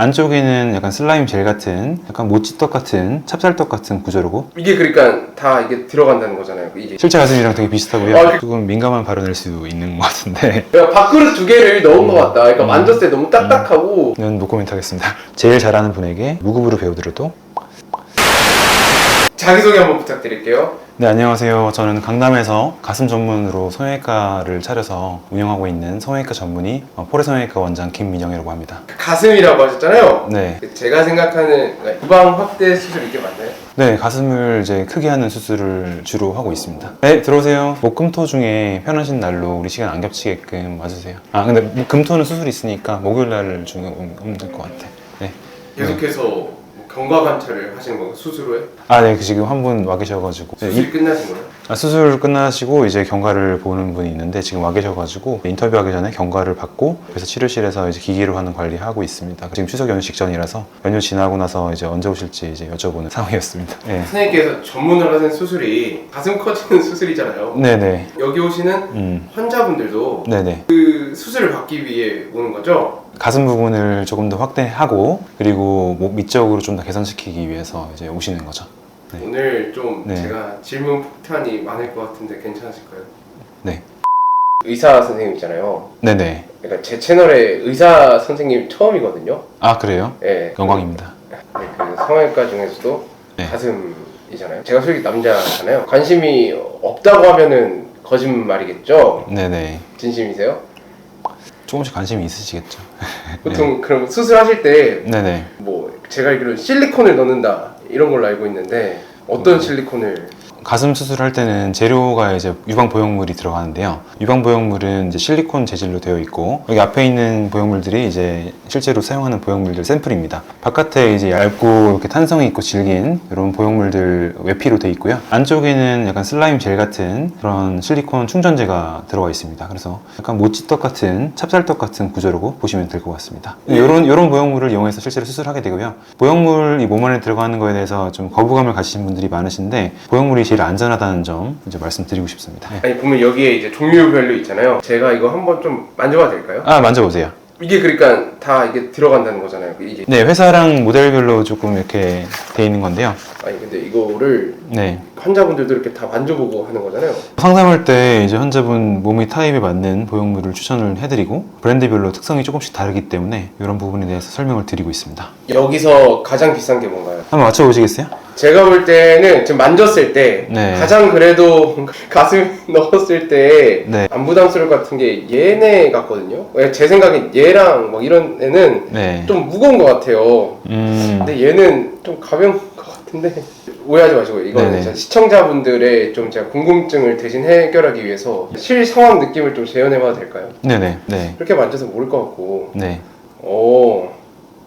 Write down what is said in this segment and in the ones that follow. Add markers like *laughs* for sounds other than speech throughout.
안쪽에는 약간 슬라임 젤 같은 약간 모찌떡 같은 찹쌀떡 같은 구조로고 이게 그러니까 다 이게 들어간다는 거잖아요. 이게 실제 가슴이랑 되게 비슷하고요. 아, 조금 민감한 발언일 수 있는 것 같은데 *laughs* 그러니까 밥그릇 두 개를 넣은 것 같다. 그러니까 음. 만졌을 때 너무 딱딱하고 는 노코멘트 하겠습니다. 제일 잘하는 분에게 무급으로 배워드려도 자기소개 한번 부탁드릴게요. 네 안녕하세요. 저는 강남에서 가슴 전문으로 성형외과를 차려서 운영하고 있는 성형외과 전문의 어, 포레 성형외과 원장 김민영이라고 합니다. 가슴이라고 하셨잖아요. 네, 제가 생각하는 그러니까 후방 확대 수술 이게 맞나요? 네 가슴을 이제 크게 하는 수술을 주로 하고 있습니다. 네 들어오세요. 목금토 중에 편하신 날로 우리 시간 안 겹치게끔 와주세요. 아 근데 목- 금토는 수술이 있으니까 목요일 날 중에 오면 될것 같아. 네. 계속해서 뭐 경과 관찰을 하시는 건가요? 수술 후에? 아, 네, 그 지금 한 분 와 계셔가지고. 네, 수술이 끝나신 거예요? 아, 수술 끝나시고 이제 경과를 보는 분이 있는데 지금 와 계셔가지고 인터뷰하기 전에 경과를 받고 그래서 치료실에서 이제 기기로 하는 관리하고 있습니다. 지금 추석 연휴 직전이라서 연휴 지나고 나서 이제 언제 오실지 이제 여쭤보는 상황이었습니다. 네. 선생님께서 전문을 하는 수술이 가슴 커지는 수술이잖아요. 네네. 여기 오시는 음. 환자분들도 네네. 그 수술을 받기 위해 오는 거죠? 가슴 부분을 조금 더 확대하고 그리고 목 밑쪽으로 좀 더 개선시키기 위해서 이제 오시는 거죠. 네. 오늘 좀 네. 제가 질문 폭탄이 많을 것 같은데 괜찮으실까요? 네. 의사 선생님 있잖아요. 네네. 그러니까 제 채널에 의사 선생님 처음이거든요. 아, 그래요? 예. 영광입니다. 네, 그 성형외과 중에서도 네. 가슴이잖아요. 제가 솔직히 남자잖아요. 관심이 없다고 하면은 거짓말이겠죠. 네네. 진심이세요? 조금씩 관심이 있으시겠죠. 보통 *laughs* 그럼 수술하실 때 네네. 뭐 제가 알기로 실리콘을 넣는다 이런 걸로 알고 있는데 어떤 음. 실리콘을 가슴 수술할 때는 재료가 이제 유방 보형물이 들어가는데요. 유방 보형물은 이제 실리콘 재질로 되어 있고 여기 앞에 있는 보형물들이 이제 실제로 사용하는 보형물들 샘플입니다. 바깥에 이제 얇고 이렇게 탄성이 있고 질긴 이런 보형물들 외피로 되어 있고요. 안쪽에는 약간 슬라임 젤 같은 그런 실리콘 충전재가 들어가 있습니다. 그래서 약간 모찌떡 같은 찹쌀떡 같은 구조라고 보시면 될 것 같습니다. 이런 이런 보형물을 이용해서 실제로 수술하게 되고요. 보형물이 몸 안에 들어가는 거에 대해서 좀 거부감을 가지신 분들이 많으신데 보형물이 제일 안전하다는 점 이제 말씀드리고 싶습니다. 네. 아니 보면 여기에 이제 종류별로 있잖아요. 제가 이거 한번 좀 만져봐도 될까요? 아 만져보세요. 이게 그러니까 다 이게 들어간다는 거잖아요. 이게 네 회사랑 모델별로 조금 이렇게 돼 있는 건데요. 아니 근데 이거를 네 환자분들도 이렇게 다 만져보고 하는 거잖아요. 상담할 때 이제 환자분 몸의 타입에 맞는 보형물을 추천을 해드리고 브랜드별로 특성이 조금씩 다르기 때문에 이런 부분에 대해서 설명을 드리고 있습니다. 여기서 가장 비싼 게 뭔가요? 한번 맞춰보시겠어요? 제가 볼 때는 지금 만졌을 때 네. 가장 그래도 *laughs* 가슴 넣었을 때안 네. 부담스러울 것 같은 게 얘네 같거든요. 왜제 생각엔 얘랑 뭐 이런 애는 네. 좀 무거운 것 같아요. 음. 근데 얘는 좀 가벼운 것 같은데 *laughs* 오해하지 마시고요. 이거는 네네. 진짜 시청자분들의 좀 제가 궁금증을 대신 해결하기 위해서 실 상황 느낌을 좀 재현해봐도 될까요? 네네. 네. 이렇게 만져서 모를 것 같고 네. 오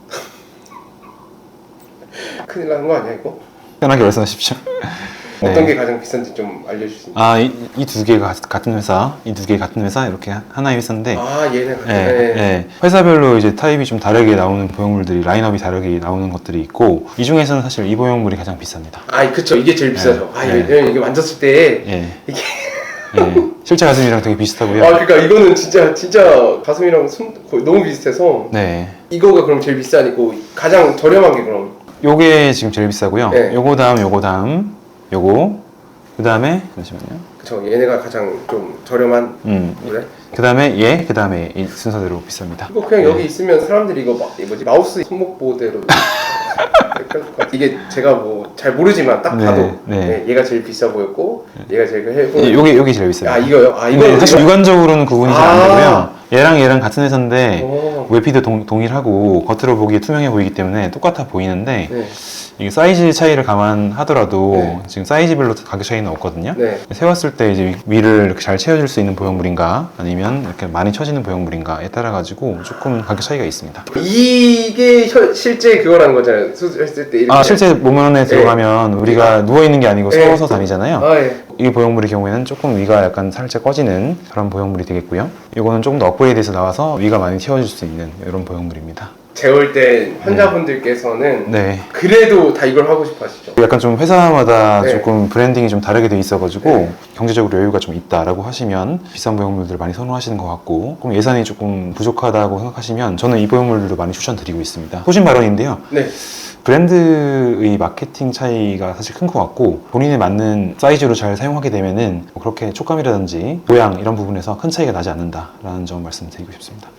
*laughs* 큰일 나는 거 아니야 이거? 편하게 말씀하십시오. *laughs* 어떤 네. 게 가장 비싼지 좀 알려줄 수 있나요? 아, 이 두 개가 같은 회사, 이 두 개 같은 회사 이렇게 하나의 회사인데 아 얘네 같은 예, 애 예. 회사별로 이제 타입이 좀 다르게 나오는 보형물들이 라인업이 다르게 나오는 것들이 있고 이 중에서는 사실 이 보형물이 가장 비쌉니다. 아 그쵸 이게 제일 비싸죠 아 네. 이게, 이게 만졌을 때 예. 이게 예. 실제 가슴이랑 되게 비슷하고요. 아 그러니까 이거는 진짜 진짜 가슴이랑 손 거의 너무 비슷해서 네. 이거가 그럼 제일 비싸니고 가장 저렴한 게 그럼 요게 지금 제일 비싸고요. 네. 요거 다음, 요거 다음, 요거 그 다음에 잠시만요. 그쵸 얘네가 가장 좀 저렴한 음. 그래? 그 다음에 얘, 그 다음에 이 순서대로 비쌉니다. 이거 그냥 네. 여기 있으면 사람들이 이거 막, 이 뭐지 마우스 손목 보호대로 *laughs* 이게 제가 뭐 잘 모르지만 딱 네, 봐도 네. 네, 얘가 제일 비싸 보였고 얘가 제일 해고 예, 요게 요게 제일 비쌉니다. 아 이거요? 아 근데 이거 사실 육안적으로는 구분이 잘 안 아. 되고요. 얘랑 얘랑 같은 회사인데 오. 외피도 동, 동일하고 겉으로 보기에 투명해 보이기 때문에 똑같아 보이는데 네. 이게 사이즈 차이를 감안하더라도 네. 지금 사이즈별로 가격 차이는 없거든요. 네. 세웠을 때 이제 위를 이렇게 잘 채워줄 수 있는 보형물인가 아니면 이렇게 많이 처지는 보형물인가에 따라 가지고 조금 가격 차이가 있습니다. 이게 현- 실제 그거라는 거잖아요. 수술했을 때 이렇게. 아 실제 몸 안에 들어가면 우리가 누워 있는 게 아니고 네. 서서 다니잖아요. 아, 예. 이 보형물의 경우에는 조금 위가 약간 살짝 꺼지는 그런 보형물이 되겠고요. 이거는 조금 더 업그레이드해서 나와서 위가 많이 튀어질 수 있는 이런 보형물입니다. 재울 때 환자분들께서는 네. 그래도 다 이걸 하고 싶어 하시죠. 약간 좀 회사마다 네. 조금 브랜딩이 좀 다르게 돼 있어가지고 네. 경제적으로 여유가 좀 있다라고 하시면 비싼 보형물들을 많이 선호하시는 것 같고 그럼 예산이 조금 부족하다고 생각하시면 저는 이 보형물들도 많이 추천드리고 있습니다. 소신 발언인데요. 네. 브랜드의 마케팅 차이가 사실 큰 것 같고 본인에 맞는 사이즈로 잘 사용하게 되면은 뭐 그렇게 촉감이라든지 모양 이런 부분에서 큰 차이가 나지 않는다라는 점 말씀드리고 싶습니다.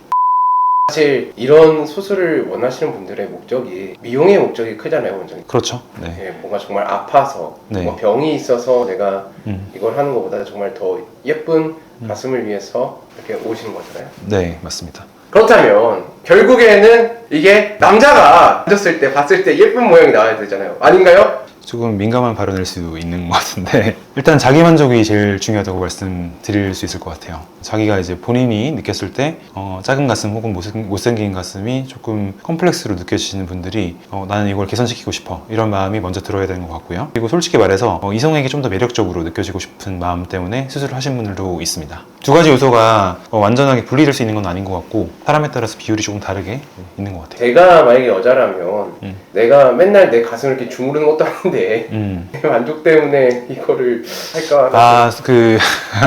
사실 이런 수술을 원하시는 분들의 목적이 미용의 목적이 크잖아요, 원장님. 그렇죠. 네. 예, 뭔가 정말 아파서 네. 뭐 병이 있어서 내가 음. 이걸 하는 것보다 정말 더 예쁜 음. 가슴을 위해서 이렇게 오시는 거잖아요. 네, 맞습니다. 그렇다면 결국에는 이게 남자가 앉았을 때 봤을 때 예쁜 모양이 나와야 되잖아요. 아닌가요? 조금 민감한 발언일 수 있는 것 같은데 *laughs* 일단 자기 만족이 제일 중요하다고 말씀드릴 수 있을 것 같아요. 자기가 이제 본인이 느꼈을 때 어, 작은 가슴 혹은 못생- 못생긴 가슴이 조금 컴플렉스로 느껴지시는 분들이 어, 나는 이걸 개선시키고 싶어 이런 마음이 먼저 들어야 되는 것 같고요. 그리고 솔직히 말해서 어, 이성에게 좀 더 매력적으로 느껴지고 싶은 마음 때문에 수술을 하신 분들도 있습니다. 두 가지 요소가 어, 완전하게 분리될 수 있는 건 아닌 것 같고 사람에 따라서 비율이 조금 다르게 있는 것 같아요. 제가 만약에 여자라면 음. 내가 맨날 내 가슴을 이렇게 주무르는 것도 아닌데 음. 내 *laughs* 만족 때문에 이거를 할까? 아, 그,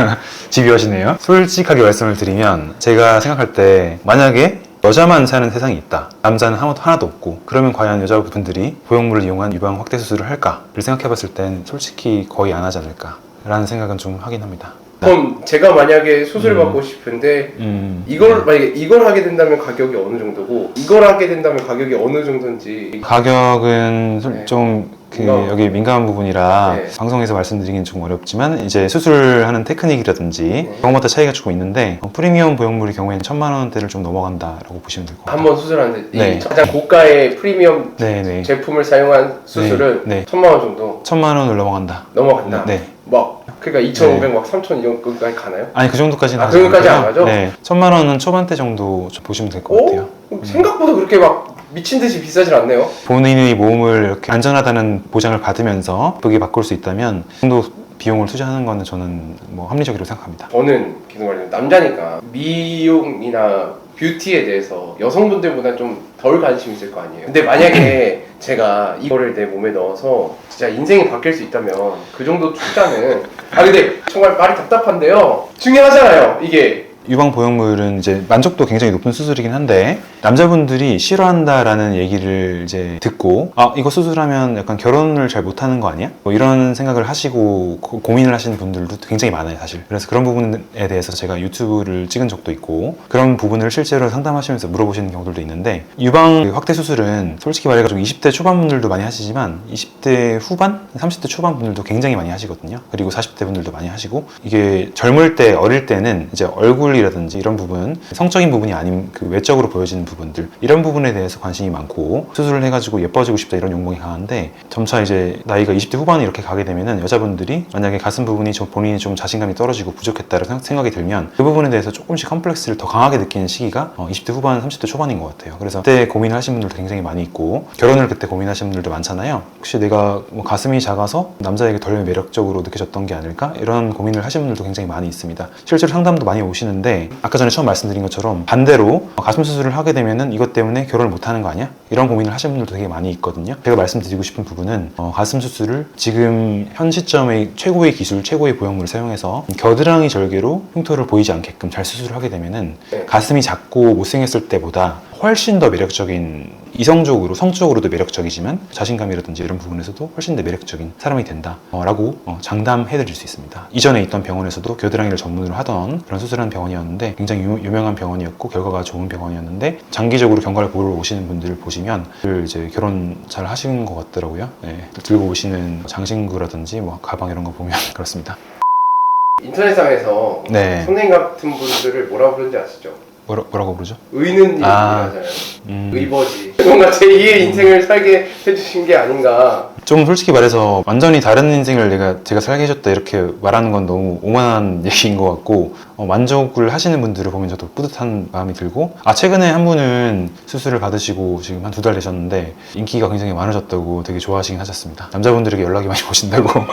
*laughs* 집요하시네요. 솔직하게 말씀을 드리면, 제가 생각할 때, 만약에 여자만 사는 세상이 있다. 남자는 아무도 하나도 없고, 그러면 과연 여자분들이 보형물을 이용한 유방 확대 수술을 할까를 생각해 봤을 땐 솔직히 거의 안 하지 않을까. 라는 생각은 좀 하긴 합니다. 그럼 제가 만약에 수술 을 음. 받고 싶은데 음. 이걸 만약에 이걸 하게 된다면 가격이 어느 정도고 이걸 하게 된다면 가격이 어느 정도인지 가격은 솔- 네. 좀, 그, 민감. 여기 민감한 부분이라 네. 방송에서 말씀드리긴 좀 어렵지만, 이제 수술하는 테크닉이라든지, 네. 병마다 차이가 조금 있는데, 어, 프리미엄 보형물의 경우에는 천만 원대를 좀 넘어간다라고 보시면 될 것 같아요. 한 번 수술하는데 이 네. 가장 고가의 프리미엄 네네. 제품을 사용한 수술은 네, 네. 천만 원 정도 천만 원을 넘어간다. 넘어간다. 네. 막 그러니까 2,500, 막3,000 이런 것까지 가나요? 아니 그 정도까지는 아, 그 정도까지. 안 하죠? 네. 천만 원은 초반대 정도 좀 보시면 될것 오? 같아요. 생각보다 그렇게 막 미친 듯이 비싸질 않네요. 본인의 몸을 이렇게 안전하다는 보장을 받으면서 예쁘게 바꿀 수 있다면 그 정도 비용을 투자하는 거는 저는 뭐 합리적이라고 생각합니다. 저는 계속 말하면 남자니까 미용이나 뷰티에 대해서 여성분들보다 좀 덜 관심 있을 거 아니에요. 근데 만약에 *laughs* 제가 이거를 내 몸에 넣어서 진짜 인생이 바뀔 수 있다면 그 정도 투자는 아 근데 정말 말이 답답한데요. 중요하잖아요. 이게 유방 보형물은 이제 만족도 굉장히 높은 수술이긴 한데 남자분들이 싫어한다라는 얘기를 이제 듣고 아 이거 수술하면 약간 결혼을 잘 못하는 거 아니야? 뭐 이런 생각을 하시고 고- 고민을 하시는 분들도 굉장히 많아요 사실 그래서 그런 부분에 대해서 제가 유튜브를 찍은 적도 있고 그런 부분을 실제로 상담하시면서 물어보시는 경우들도 있는데 유방 그 확대 수술은 솔직히 말해가지고 20대 초반 분들도 많이 하시지만 20대 후반, 30대 초반 분들도 굉장히 많이 하시거든요 그리고 40대 분들도 많이 하시고 이게 젊을 때 어릴 때는 이제 얼굴 이라든지 이런 부분 성적인 부분이 아닌 그 외적으로 보여지는 부분들 이런 부분에 대해서 관심이 많고 수술을 해가지고 예뻐지고 싶다 이런 욕망이 강한데 점차 이제 나이가 20대 후반에 이렇게 가게 되면은 여자분들이 만약에 가슴 부분이 좀 본인이 좀 자신감이 떨어지고 부족했다라고 생- 생각이 들면 그 부분에 대해서 조금씩 컴플렉스를 더 강하게 느끼는 시기가 어, 20대 후반, 30대 초반인 것 같아요. 그래서 그때 고민하시는 분들도 굉장히 많이 있고 결혼을 그때 고민하시는 분들도 많잖아요. 혹시 내가 뭐 가슴이 작아서 남자에게 덜 매력적으로 느껴졌던 게 아닐까? 이런 고민을 하시는 분들도 굉장히 많이 있습니다. 실제로 상담도 많이 오시는데 아까 전에 처음 말씀드린 것처럼 반대로 어, 가슴 수술을 하게 되면은 이것 때문에 결혼을 못 하는 거 아니야? 이런 고민을 하시는 분들도 되게 많이 있거든요. 제가 말씀드리고 싶은 부분은 어, 가슴 수술을 지금 현 시점의 최고의 기술, 최고의 보형물을 사용해서 겨드랑이 절개로 흉터를 보이지 않게끔 잘 수술을 하게 되면은 네. 가슴이 작고 못생겼을 때보다 훨씬 더 매력적인 이성적으로 성적으로도 매력적이지만 자신감이라든지 이런 부분에서도 훨씬 더 매력적인 사람이 된다라고 장담해 드릴 수 있습니다. 이전에 있던 병원에서도 겨드랑이를 전문으로 하던 그런 수술하는 병원이었는데 굉장히 유, 유명한 병원이었고 결과가 좋은 병원이었는데 장기적으로 경과를 보러 오시는 분들을 보시면 늘 이제 결혼 잘 하시는 것 같더라고요. 네, 들고 오시는 장신구라든지 뭐 가방 이런 거 보면 *laughs* 그렇습니다. 인터넷상에서 네, 선생님 같은 분들을 뭐라 부르는지 아시죠? 뭐라, 뭐라 고 부르죠? 의는 아. 음. 의버지. 뭔가 제2의 인생을 살게 해주신 게 아닌가. 좀 솔직히 말해서 완전히 다른 인생을 내가 제가 살게 해줬다 이렇게 말하는 건 너무 오만한 *laughs* 얘기인 것 같고 어, 만족을 하시는 분들을 보면 저도 뿌듯한 마음이 들고 아 최근에 한 분은 수술을 받으시고 지금 한 두 달 되셨는데 인기가 굉장히 많으셨다고 되게 좋아하시긴 하셨습니다. 남자분들에게 연락이 많이 오신다고. *laughs*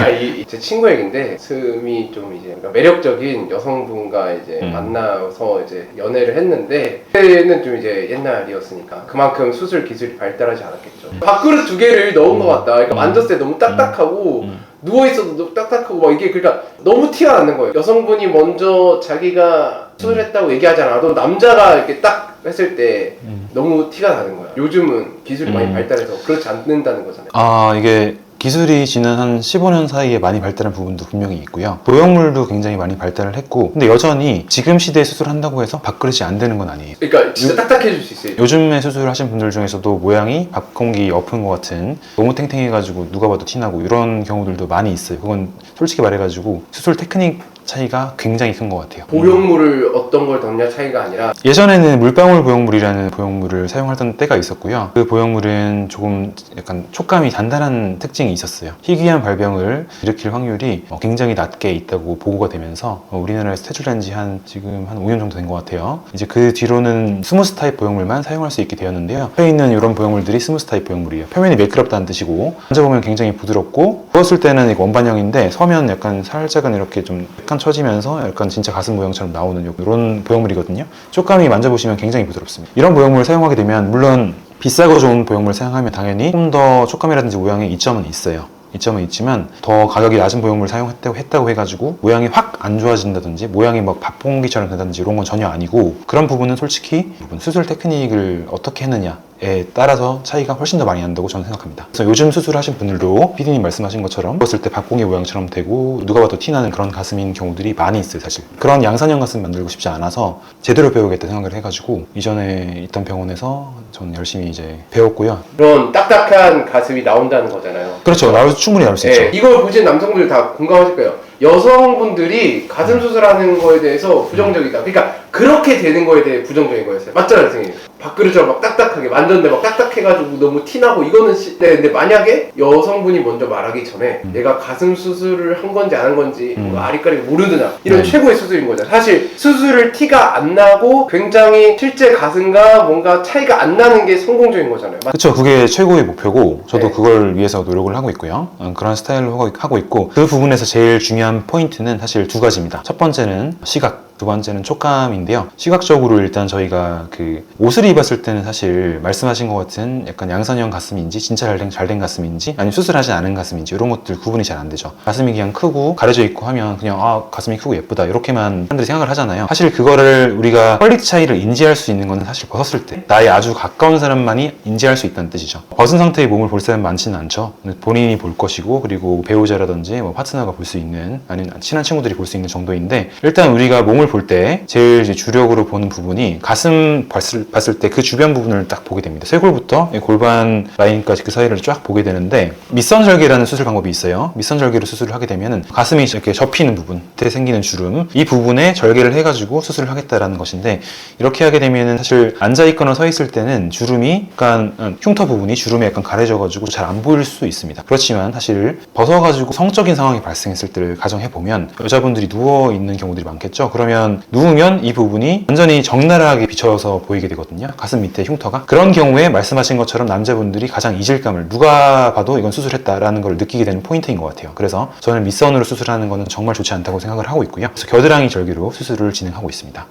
아, 이, 이- 제 친구 얘긴데 스미 좀 이제 그러니까 매력적인 여성분과 이제 음. 만나서 이제 연애를 했는데 그때는 좀 이제 옛날이었으니까 그만큼 수술 기술이 발달하지 않았겠죠. 밥그릇 두 개를 넣은 것 같다. 그러니까 음. 만졌을 때 너무 딱딱하고 음. 누워 있어도 딱딱하고 막 이게 그러니까 너무 티가 나는 거예요. 여성분이 먼저 자기가 수술했다고 얘기하지 않아도 남자가 이렇게 딱 했을 때 음. 너무 티가 나는 거야. 요즘은 기술이 많이 음. 발달해서 그렇지 않는다는 거잖아요. 아 이게 기술이 지난 한 15년 사이에 많이 발달한 부분도 분명히 있고요. 보형물도 굉장히 많이 발달을 했고, 근데 여전히 지금 시대에 수술한다고 해서 밥그릇이 안 되는 건 아니에요. 그러니까 진짜 딱딱해질 수 있어요. 요즘에 수술하신 분들 중에서도 모양이 밥공기 엎은 것 같은 너무 탱탱해가지고 누가 봐도 티나고 이런 경우들도 많이 있어요. 그건 솔직히 말해가지고 수술 테크닉 차이가 굉장히 큰 것 같아요. 보형물을 어떤 걸 넣냐 차이가 아니라 예전에는 물방울 보형물이라는 보형물을 사용하던 때가 있었고요. 그 보형물은 조금 약간 촉감이 단단한 특징이 있었어요. 희귀한 발병을 일으킬 확률이 어, 굉장히 낮게 있다고 보고가 되면서 어, 우리나라에서 퇴출된 지한 지금 한 5년 정도 된 것 같아요. 이제 그 뒤로는 스무스 타입 보형물만 사용할 수 있게 되었는데요. 옆에 있는 이런 보형물들이 스무스 타입 보형물이에요. 표면이 매끄럽다는 뜻이고 만져보면 굉장히 부드럽고 누웠을 때는 원반형인데 서면 약간 살짝은 이렇게 좀 약간 처지면서 약간 진짜 가슴 모양처럼 나오는 이런 보형물이거든요. 촉감이 만져보시면 굉장히 부드럽습니다. 이런 보형물을 사용하게 되면 물론 비싸고 좋은 보형물을 사용하면 당연히 좀더 촉감이라든지 모양에 이점은 있어요. 이점은 있지만 더 가격이 낮은 보형물을 사용했다고 했다고 해가지고 모양이 확 안 좋아진다든지 모양이 막 밥봉기처럼 된다든지 이런 건 전혀 아니고 그런 부분은 솔직히 수술 테크닉을 어떻게 했느냐 에 따라서 차이가 훨씬 더 많이 난다고 저는 생각합니다. 그래서 요즘 수술하신 분들도 피디님 말씀하신 것처럼 누웠을 때 밥공기 모양처럼 되고 누가 봐도 티나는 그런 가슴인 경우들이 많이 있어요 사실. 그런 양산형 가슴 만들고 싶지 않아서 제대로 배우겠다 생각을 해가지고 이전에 있던 병원에서 저는 열심히 이제 배웠고요. 그런 딱딱한 가슴이 나온다는 거잖아요. 그렇죠. 나올 수 충분히 나올 수 있죠. 네, 이걸 보신 남성분들 다 공감하실 거예요. 여성분들이 가슴 수술하는 거에 대해서 부정적이다. 그러니까 그렇게 되는 거에 대해 부정적인 거였어요. 맞잖아요, 선생님. 밥그릇처럼 막 딱딱하게 만졌는데 막 딱딱해가지고 너무 티나고 이거는 시... 네, 근데 만약에 여성분이 먼저 말하기 전에 내가 가슴 수술을 한 건지 안 한 건지 음. 뭐 아리까리 모르느냐 이런 네. 최고의 수술인 거죠. 사실 수술을 티가 안 나고 굉장히 실제 가슴과 뭔가 차이가 안 나는 게 성공적인 거잖아요. 맞- 그렇죠. 그게 최고의 목표고 저도 네. 그걸 위해서 노력을 하고 있고요. 음, 그런 스타일로 하고 있고 그 부분에서 제일 중요한 포인트는 사실 두 가지입니다. 첫 번째는 시각. 두 번째는 촉감인데요. 시각적으로 일단 저희가 그 옷을 입었을 때는 사실 말씀하신 것 같은 약간 양산형 가슴인지 진짜 잘된 잘된 가슴인지 아니면 수술하지 않은 가슴인지 이런 것들 구분이 잘 안 되죠. 가슴이 그냥 크고 가려져 있고 하면 그냥 아 가슴이 크고 예쁘다 이렇게만 사람들이 생각을 하잖아요. 사실 그거를 우리가 퀄리티 차이를 인지할 수 있는 거는 사실 벗었을 때 나의 아주 가까운 사람만이 인지할 수 있다는 뜻이죠. 벗은 상태의 몸을 볼 사람 많지는 않죠. 본인이 볼 것이고 그리고 배우자라든지 뭐 파트너가 볼 수 있는 아니면 친한 친구들이 볼 수 있는 정도인데 일단 우리가 몸을 볼 때 제일 주력으로 보는 부분이 가슴 봤을, 봤을 때 그 주변 부분을 딱 보게 됩니다. 쇄골부터 이 골반 라인까지 그 사이를 쫙 보게 되는데 밑선 절개라는 수술 방법이 있어요. 밑선 절개로 수술을 하게 되면은 가슴이 이렇게 접히는 부분, 때 생기는 주름 이 부분에 절개를 해가지고 수술을 하겠다라는 것인데 이렇게 하게 되면은 사실 앉아 있거나 서 있을 때는 주름이 약간 음, 흉터 부분이 주름에 약간 가려져가지고 잘 안 보일 수 있습니다. 그렇지만 사실 벗어가지고 성적인 상황이 발생했을 때를 가정해 보면 여자분들이 누워 있는 경우들이 많겠죠. 그러면 누우면 이 부분이 완전히 적나라하게 비쳐서 보이게 되거든요. 가슴 밑에 흉터가 그런 경우에 말씀하신 것처럼 남자분들이 가장 이질감을 누가 봐도 이건 수술했다라는 걸 느끼게 되는 포인트인 것 같아요. 그래서 저는 밑선으로 수술하는 거는 정말 좋지 않다고 생각을 하고 있고요. 그래서 겨드랑이 절개로 수술을 진행하고 있습니다.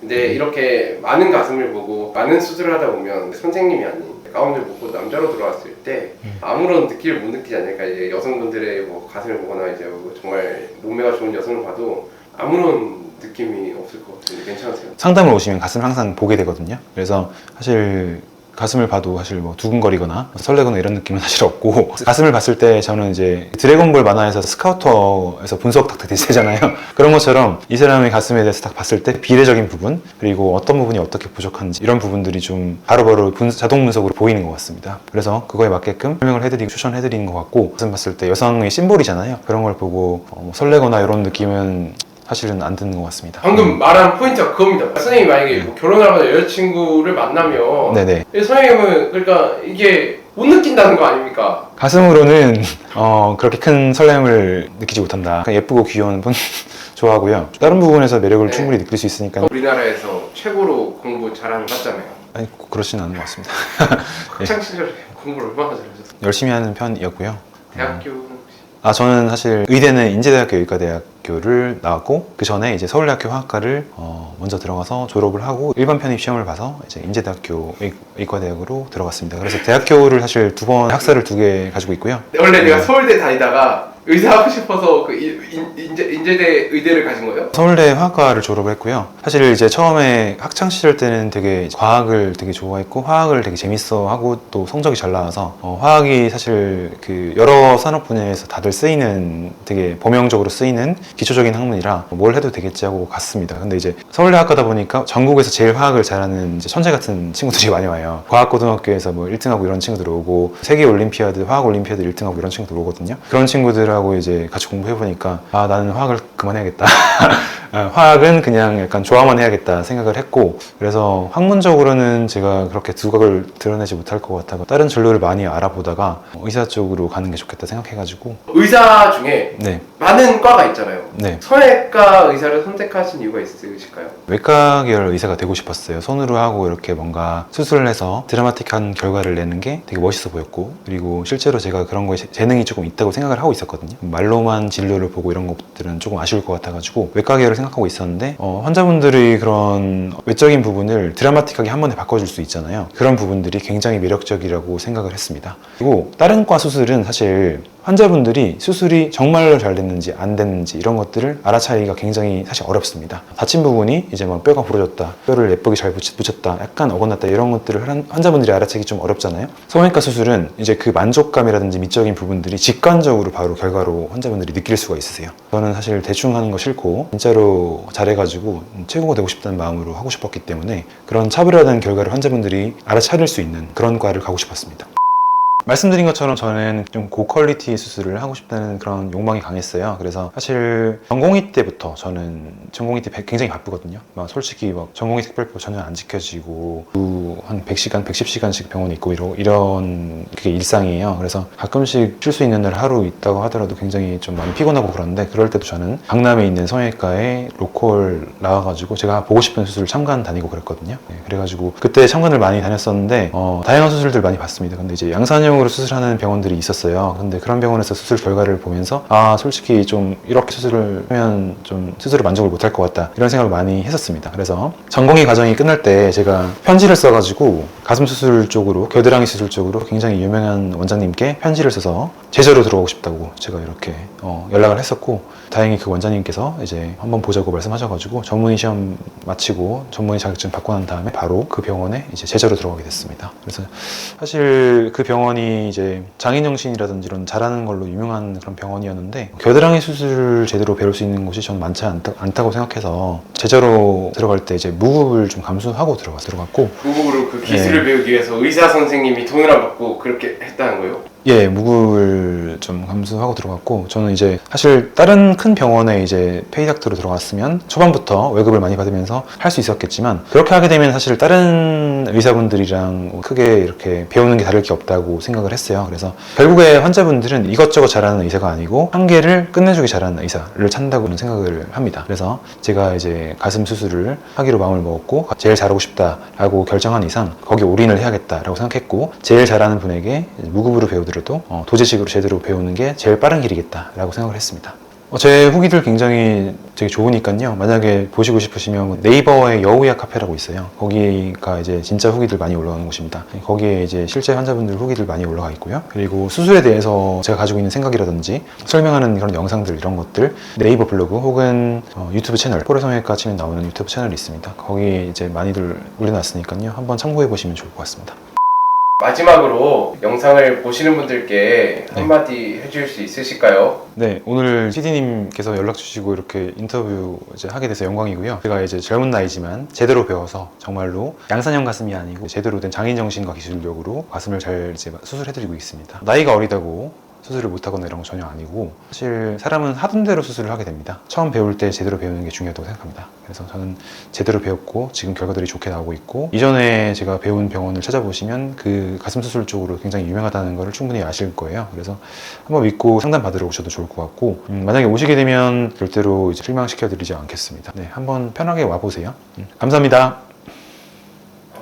근데 이렇게 많은 가슴을 보고 많은 수술을 하다 보면 선생님이 아닌 가운을 보고 남자로 들어왔을 때 아무런 느낌을 못 느끼지 않을까 이제 여성분들의 뭐 가슴을 보거나 이제 뭐 정말 몸매가 좋은 여성을 봐도 아무런 느낌이 없을 것 같은데 괜찮으세요? 상담을 오시면 가슴을 항상 보게 되거든요. 그래서 사실 가슴을 봐도 사실 뭐 두근거리거나 설레거나 이런 느낌은 사실 없고 *laughs* 가슴을 봤을 때 저는 이제 드래곤볼 만화에서 스카우터에서 분석 딱 되잖아요. *laughs* 그런 것처럼 이 사람의 가슴에 대해서 딱 봤을 때 비례적인 부분 그리고 어떤 부분이 어떻게 부족한지 이런 부분들이 좀 바로바로 분- 자동 분석으로 보이는 것 같습니다. 그래서 그거에 맞게끔 설명을 해드리고 추천해드리는 것 같고 가슴 봤을 때 여성의 심볼이잖아요. 그런 걸 보고 어, 뭐 설레거나 이런 느낌은 사실은 안 드는 것 같습니다. 방금 말한 포인트가 그겁니다. 선생님이 만약에 뭐 결혼을 하거나 여자친구를 만나면 네네. 이 선생님은 그러니까 이게 못 느낀다는 거 아닙니까? 가슴으로는 어, 그렇게 큰 설렘을 느끼지 못한다. 그냥 예쁘고 귀여운 분 *laughs* 좋아하고요. 다른 부분에서 매력을 네. 충분히 느낄 수 있으니까 우리나라에서 최고로 공부 잘하는 거 같잖아요. 아니 꼭 그렇지는 않은 것 같습니다. *laughs* 학창 시절에 공부를 얼마나 잘하셨어요? 열심히 하는 편이었고요. 대학교는 혹시? 아 저는 사실 의대는 인제대학교 의과대학 교를 나왔고 그 전에 이제 서울대학교 화학과를 어, 먼저 들어가서 졸업을 하고 일반 편입 시험을 봐서 이제 인제대학교 의, 의과대학으로 들어갔습니다. 그래서 대학교를 사실 두 번 학사를 두 개 가지고 있고요. 원래 내가 서울대 다니다가 의사 하고 싶어서 그 인제, 인제대 의대를 가신 거예요? 서울대 화학과를 졸업을 했고요. 사실 이제 처음에 학창 시절 때는 되게 과학을 되게 좋아했고 화학을 되게 재밌어 하고 또 성적이 잘 나와서 어, 화학이 사실 그 여러 산업 분야에서 다들 쓰이는 되게 범용적으로 쓰이는 기초적인 학문이라 뭘 해도 되겠지 하고 갔습니다. 근데 이제 서울대 학과다 보니까 전국에서 제일 화학을 잘하는 이제 천재 같은 친구들이 *laughs* 많이 와요. 과학고등학교에서 뭐 1등하고 이런 친구들 오고 세계 올림피아드 화학 올림피아드 1등하고 이런 친구들 오거든요. 그런 친구들 하고 이제 같이 공부해 보니까 아 나는 화학을 그만해야겠다. *laughs* 아, 화학은 그냥 약간 좋아만 해야겠다 생각을 했고 그래서 학문적으로는 제가 그렇게 두각을 드러내지 못할 것 같아서 다른 진로를 많이 알아보다가 의사 쪽으로 가는 게 좋겠다 생각해가지고 의사 중에 네, 많은 과가 있잖아요. 네 성형외과 의사를 선택하신 이유가 있으실까요? 외과 계열 의사가 되고 싶었어요. 손으로 하고 이렇게 뭔가 수술을 해서 드라마틱한 결과를 내는 게 되게 멋있어 보였고 그리고 실제로 제가 그런 거에 재- 재능이 조금 있다고 생각을 하고 있었거든요. 말로만 진료를 보고 이런 것들은 조금 아쉬울 것 같아가지고 외과 계열을 생각하고 있었는데 어, 환자분들이 그런 외적인 부분을 드라마틱하게 한 번에 바꿔줄 수 있잖아요. 그런 부분들이 굉장히 매력적이라고 생각을 했습니다. 그리고 다른 과 수술은 사실 환자분들이 수술이 정말로 잘 됐는지 안 됐는지 이런 것들을 알아차리기가 굉장히 사실 어렵습니다. 다친 부분이 이제 막 뼈가 부러졌다, 뼈를 예쁘게 잘 붙였다, 약간 어긋났다 이런 것들을 환- 환자분들이 알아채기 좀 어렵잖아요. 성형외과 수술은 이제 그 만족감이라든지 미적인 부분들이 직관적으로 바로 결과로 환자분들이 느낄 수가 있으세요. 저는 사실 대충 하는 거 싫고 진짜로 잘해가지고 최고가 되고 싶다는 마음으로 하고 싶었기 때문에 그런 차별화된 결과를 환자분들이 알아차릴 수 있는 그런 과를 가고 싶었습니다. 말씀드린 것처럼 저는 좀 고퀄리티 수술을 하고 싶다는 그런 욕망이 강했어요. 그래서 사실 전공의 때부터 저는 전공의 때 굉장히 바쁘거든요. 막 솔직히 막 전공의 특별법 전혀 안 지켜지고 그한 100시간, 110시간씩 병원에 있고 이러, 이런 그게 일상이에요. 그래서 가끔씩 쉴 수 있는 날 하루 있다고 하더라도 굉장히 좀 많이 피곤하고 그런데 그럴 때도 저는 강남에 있는 성형외과에 로컬 나와가지고 제가 보고 싶은 수술을 참관 다니고 그랬거든요. 네, 그래가지고 그때 참관을 많이 다녔었는데 어, 다양한 수술들 많이 봤습니다. 근데 이제 양산형 으로 수술하는 병원들이 있었어요. 근데 그런 병원에서 수술 결과를 보면서 아 솔직히 좀 이렇게 수술을 하면 좀 스스로 만족을 못할 것 같다 이런 생각을 많이 했었습니다. 그래서 전공의 과정이 끝날 때 제가 편지를 써가지고 가슴 수술 쪽으로 겨드랑이 수술 쪽으로 굉장히 유명한 원장님께 편지를 써서 제자로 들어가고 싶다고 제가 이렇게 어, 연락을 했었고 다행히 그 원장님께서 이제 한번 보자고 말씀하셔가지고 전문의 시험 마치고 전문의 자격증 받고 난 다음에 바로 그 병원에 이제 제자로 들어가게 됐습니다. 그래서 사실 그 병원이 이제 장인정신이라든지 이런 잘하는 걸로 유명한 그런 병원이었는데 겨드랑이 수술을 제대로 배울 수 있는 곳이 저는 많지 않다, 않다 고 생각해서 제자로 들어갈 때 이제 무급을 좀 감수하고 들어가 들어갔고 무국으로 그 기술을 배우기 위해서 의사 선생님이 돈을 안 받고 그렇게 했다는 거예요? 예, 무급을 좀 감수하고 들어갔고 저는 이제 사실 다른 큰 병원에 이제 페이닥터로 들어갔으면 초반부터 월급을 많이 받으면서 할 수 있었겠지만 그렇게 하게 되면 사실 다른 의사분들이랑 크게 이렇게 배우는 게 다를 게 없다고 생각을 했어요. 그래서 결국에 환자분들은 이것저것 잘하는 의사가 아니고 한계를 끝내주기 잘하는 의사를 찾는다고는 생각을 합니다. 그래서 제가 이제 가슴 수술을 하기로 마음을 먹었고 제일 잘하고 싶다라고 결정한 이상 거기 올인을 해야겠다라고 생각했고 제일 잘하는 분에게 무급으로 배우 더라도 어, 도제식으로 제대로 배우는 게 제일 빠른 길이겠다라고 생각을 했습니다. 어, 제 후기들 굉장히 되게 좋으니까요. 만약에 보시고 싶으시면 네이버에 여우야 카페라고 있어요. 거기가 이제 진짜 후기들 많이 올라가는 곳입니다. 거기에 이제 실제 환자분들 후기들 많이 올라가 있고요. 그리고 수술에 대해서 제가 가지고 있는 생각이라든지 설명하는 그런 영상들 이런 것들 네이버 블로그 혹은 어, 유튜브 채널 포레성형외과 치면 나오는 유튜브 채널이 있습니다. 거기 이제 많이들 올려놨으니까요. 한번 참고해 보시면 좋을 것 같습니다. 마지막으로 영상을 보시는 분들께 네. 한마디 해줄 수 있으실까요? 네, 오늘 CD님께서 연락 주시고 이렇게 인터뷰 이제 하게 돼서 영광이고요. 제가 이제 젊은 나이지만 제대로 배워서 정말로 양산형 가슴이 아니고 제대로 된 장인 정신과 기술력으로 가슴을 잘 이제 수술해드리고 있습니다. 나이가 어리다고 수술을 못하거나 이런 거 전혀 아니고 사실 사람은 하던 대로 수술을 하게 됩니다. 처음 배울 때 제대로 배우는 게 중요하다고 생각합니다. 그래서 저는 제대로 배웠고 지금 결과들이 좋게 나오고 있고 이전에 제가 배운 병원을 찾아보시면 그 가슴 수술 쪽으로 굉장히 유명하다는 것을 충분히 아실 거예요. 그래서 한번 믿고 상담 받으러 오셔도 좋을 것 같고 음, 만약에 오시게 되면 절대로 이제 실망시켜 드리지 않겠습니다. 네, 한번 편하게 와 보세요. 음, 감사합니다.